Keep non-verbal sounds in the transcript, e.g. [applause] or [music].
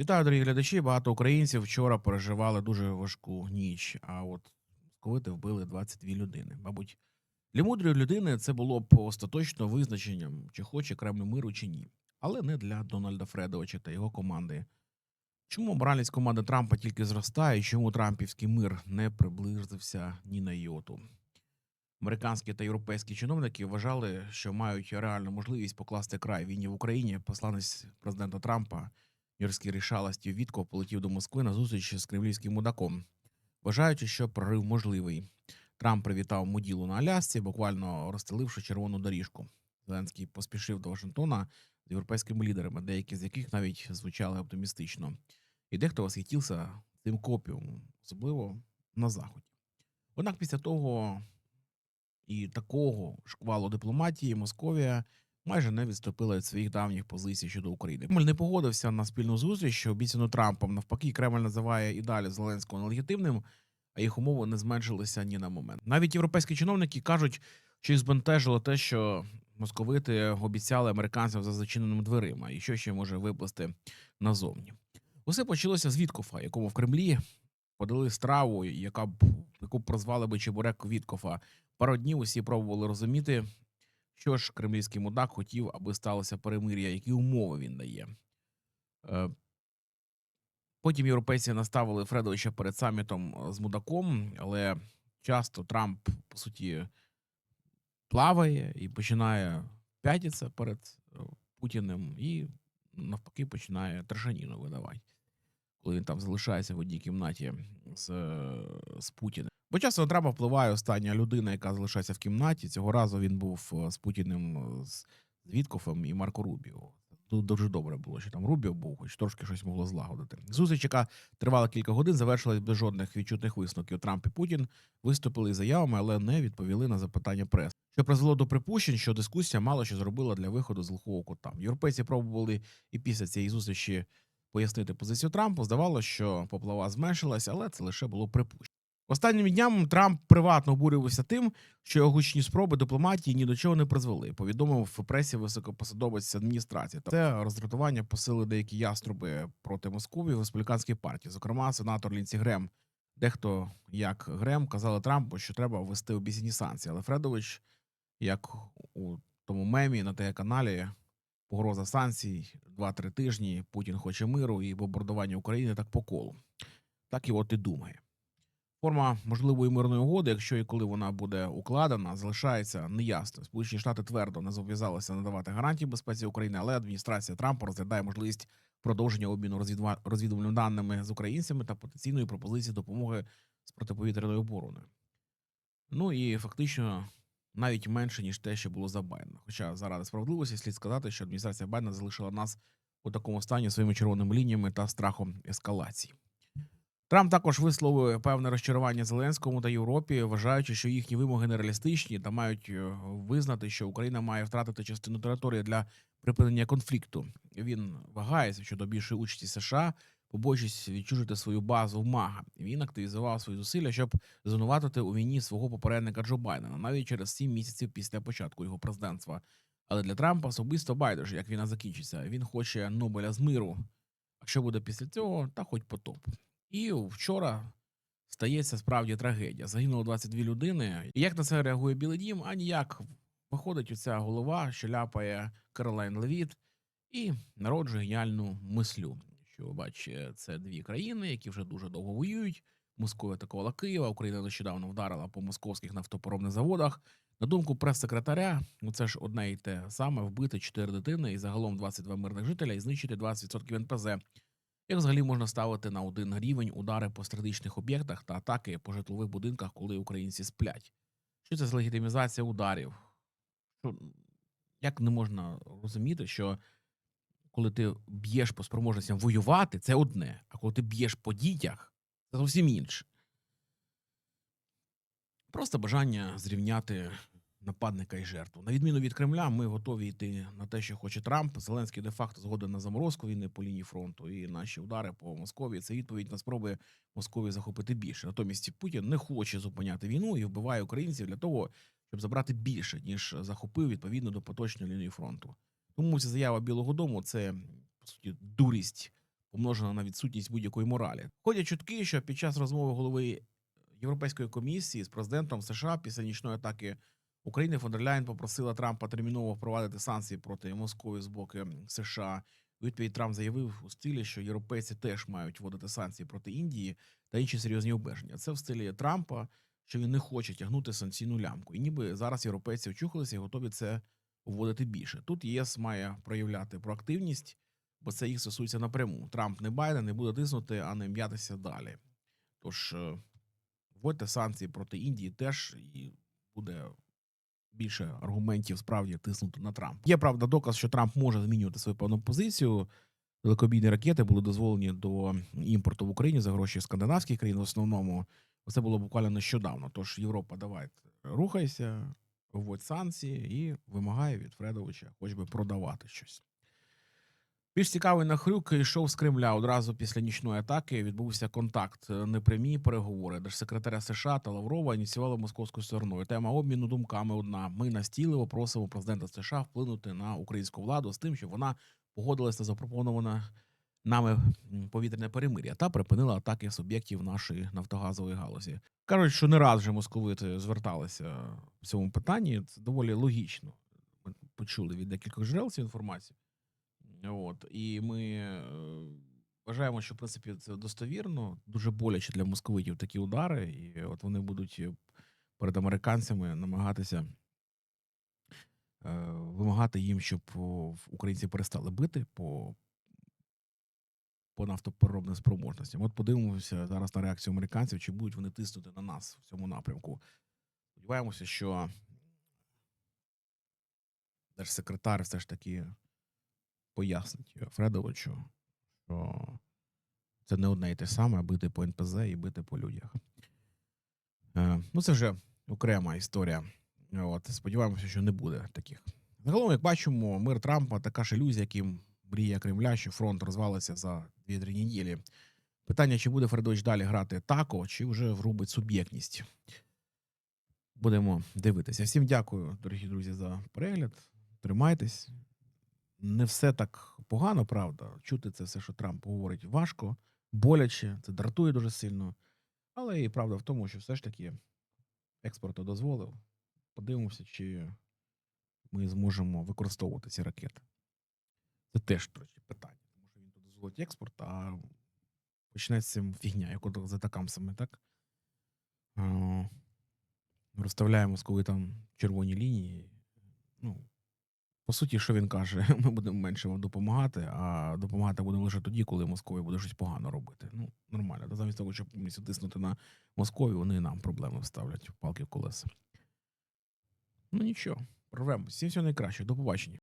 Вітаю, дорогі глядачі. Багато українців вчора переживали дуже важку ніч. А от московити вбили 22 людини. Мабуть, для мудрої людини це було б остаточно визначенням, чи хоче Кремль миру, чи ні. Але не для Дональда Фредовича та його команди. Чому моральність команди Трампа тільки зростає, і чому Трампівський мир не приблизився ні на йоту? Американські та європейські чиновники вважали, що мають реальну можливість покласти край війні в Україні. Посланець президента Трампа Юрський рішалості Вітко полетів до Москви на зустріч з кремлівським мудаком, вважаючи, що прорив можливий. Трамп привітав муділу на Алясці, буквально розстеливши червону доріжку. Зеленський поспішив до Вашингтона з європейськими лідерами, деякі з яких навіть звучали оптимістично. І дехто восхитівся цим копіумом, особливо на заході. Однак після того і такого шквалу дипломатії Московія майже не відступила від своїх давніх позицій щодо України. Кремль не погодився на спільну зустріч, що обіцяну Трампом. Навпаки, Кремль називає і далі Зеленського нелегітимним, а їх умови не зменшилися ні на момент. Навіть європейські чиновники кажуть, що їх збентежило те, що московити обіцяли американцям за зачиненими дверима, і що ще може виплести назовні. Усе почалося з Віткофа, якому в Кремлі подали страву, яка б яку б прозвали би Чебурек Віткофа. Пару днів усі пробували розуміти, що ж кремлівський мудак хотів, аби сталося перемир'я, які умови він дає. Е, Потім європейці наставили Фредовича перед самітом з мудаком, але часто Трамп, по суті, плаває і починає п'ятитися перед е, Путіним, і навпаки починає трешаніну видавати, коли він там залишається в одній кімнаті з, е, з Путіним. Бо часто на Трампа впливає остання людина, яка залишається в кімнаті. Цього разу він був е, з Путіним, е, з Віткофом і Марко Рубіо. Тут дуже добре було, що там Рубіо був, хоч трошки щось могло злагодити. Зустріч, яка тривала кілька годин, завершилась без жодних відчутних висновків. Трамп і Путін виступили заявами, але не відповіли на запитання преси. Що призвело до припущень, що дискусія мало що зробила для виходу з глухого кута. Європейці пробували і після цієї зустрічі пояснити позицію Трампа. Здавалося, що поплава зменшилася, але це лише було припущення. Останніми днями Трамп приватно обурювався тим, що його гучні спроби дипломатії ні до чого не призвели. Повідомив в пресі високопосадовець адміністрації. Це роздратування посили деякі яструби проти Московії в республіканській партії, зокрема сенатор Лінсі Грем. Дехто, як Грем, казали Трампу, що треба ввести обіцяні санкції. Але Фредович, як у тому мемі на телеканалі, погроза санкцій два-три тижні. Путін хоче миру і бомбардування України так по колу. Так і от і думає. Форма можливої мирної угоди, якщо і коли вона буде укладена, залишається неясно. Сполучені Штати твердо не зобов'язалися надавати гарантії безпеці України, але адміністрація Трампа розглядає можливість продовження обміну розвідувальними даними з українцями та потенційної пропозиції допомоги з протиповітряною обороною. Ну і фактично навіть менше ніж те, що було за Байдена. Хоча заради справедливості слід сказати, що адміністрація Байдена залишила нас у такому стані своїми червоними лініями та страхом ескалації. Трамп також висловив певне розчарування Зеленському та Європі, вважаючи, що їхні вимоги нереалістичні та мають е, визнати, що Україна має втратити частину території для припинення конфлікту. Він вагається щодо більшої участі США, побоюючись відчужити свою базу в Мага. Він активізував свої зусилля, щоб звинуватити у війні свого попередника Джо Байдена навіть через сім місяців після початку його президентства. Але для Трампа особисто байдуже, як війна закінчиться. Він хоче Нобеля з миру. А що буде після цього, та хоч потоп. І вчора стається справді трагедія. Загинуло 22 людини. І як на це реагує Білий Дім? А ніяк виходить оця голова, що ляпає Каролайн Левіт і народжує геніальну мислю. Що ви бачите, це дві країни, які вже дуже довго воюють. Москва атакувала Києва, Україна нещодавно вдарила по московських нафтопоробних заводах. На думку прес-секретаря, ну це ж одне і те саме вбити 4 дитини і загалом 22 мирних жителя і знищити 20% НПЗ. Як взагалі можна ставити на один рівень удари по стратегічних об'єктах та атаки по житлових будинках, коли українці сплять? Що це за легітимізація ударів? Як не можна розуміти, що коли ти б'єш по спроможностям воювати, це одне, а коли ти б'єш по дітях, це зовсім інше. Просто бажання зрівняти нападника і жертву. На відміну від Кремля, ми готові йти на те, що хоче Трамп. Зеленський де-факто згоден на заморозку війни по лінії фронту і наші удари по Московії. Це відповідь на спроби Московії захопити більше. Натомість Путін не хоче зупиняти війну і вбиває українців для того, щоб забрати більше ніж захопив відповідно до поточної лінії фронту. Тому ця заява Білого Дому це по суті дурість помножена на відсутність будь-якої моралі. Ходять чутки, що під час розмови голови Європейської комісії з президентом США після нічної атаки України фон дер Ляйн попросила Трампа терміново впровадити санкції проти Москви з боку США. Відповідь Трамп заявив у стилі, що європейці теж мають вводити санкції проти Індії та інші серйозні обмеження. Це в стилі Трампа, що він не хоче тягнути санкційну лямку. І ніби зараз європейці очухалися і готові це вводити більше. Тут ЄС має проявляти проактивність, бо це їх стосується напряму. Трамп не Байден не буде тиснути, а не м'ятися далі. Тож е, вводьте санкції проти Індії теж і буде більше аргументів справді тиснути на Трамп. Є правда доказ, що Трамп може змінювати свою певну позицію. Далекобійні ракети були дозволені до імпорту в Україні за гроші скандинавських країн. В основному це було буквально нещодавно. Тож Європа, давай рухайся, вводь санкції і вимагає від Фредовича, хоч би продавати щось. Більш цікавий нахрюк йшов з Кремля. Одразу після нічної атаки відбувся контакт. е, Непрямі переговори. Держсекретаря США та Лаврова ініціювали московською стороною. Тема обміну думками одна. Ми настійливо просимо президента США вплинути на українську владу з тим, щоб вона погодилася на запропоноване нами повітряне перемир'я та припинила атаки суб'єктів нашої нафтогазової галузі. Кажуть, що не раз вже московити зверталися в цьому питанні. Це доволі логічно. Ми почули від декількох джерел цю інформацію. От і ми вважаємо, що в принципі це достовірно, дуже боляче для московитів такі удари, і от вони будуть е, перед американцями намагатися е, вимагати їм, щоб українці перестали бити по, по нафтопереробним спроможностям. От подивимося зараз на реакцію американців, чи будуть вони тиснути на нас в цьому напрямку. Сподіваємося, що держсекретар все ж таки пояснить Фредовичу, що це не одне і те саме, бити по НПЗ і бити по людях. Е, ну, це вже окрема історія. От, сподіваємося, що не буде таких. Загалом, як бачимо, мир Трампа така ж ілюзія, яким мріє Кремля, що фронт розвалиться за 2-3 неділі. Питання, чи буде Фредович далі грати тако, чи вже врубить суб'єктність. Будемо дивитися. Всім дякую, дорогі друзі, за перегляд. Тримайтесь не все так погано, правда. Чути це все, що Трамп говорить, важко, боляче, це дратує дуже сильно. Але і правда в тому, що все ж таки експорту дозволив. Подивимося, чи ми зможемо використовувати ці ракети. Це теж речі, питання, тому що він тут дозволить експорт, а почне з цим фігня, як от за такамсами, так? Розставляємо коли там червоні лінії. Ну, по суті, що він каже, [laughs] ми будемо менше вам допомагати, а допомагати будемо лише тоді, коли Московія буде щось погано робити. Ну, нормально. Та замість того, щоб повністю тиснути на Московію, вони нам проблеми вставлять в палки в колеса. Ну нічого, прорвемося. Всім всього найкраще. До побачення.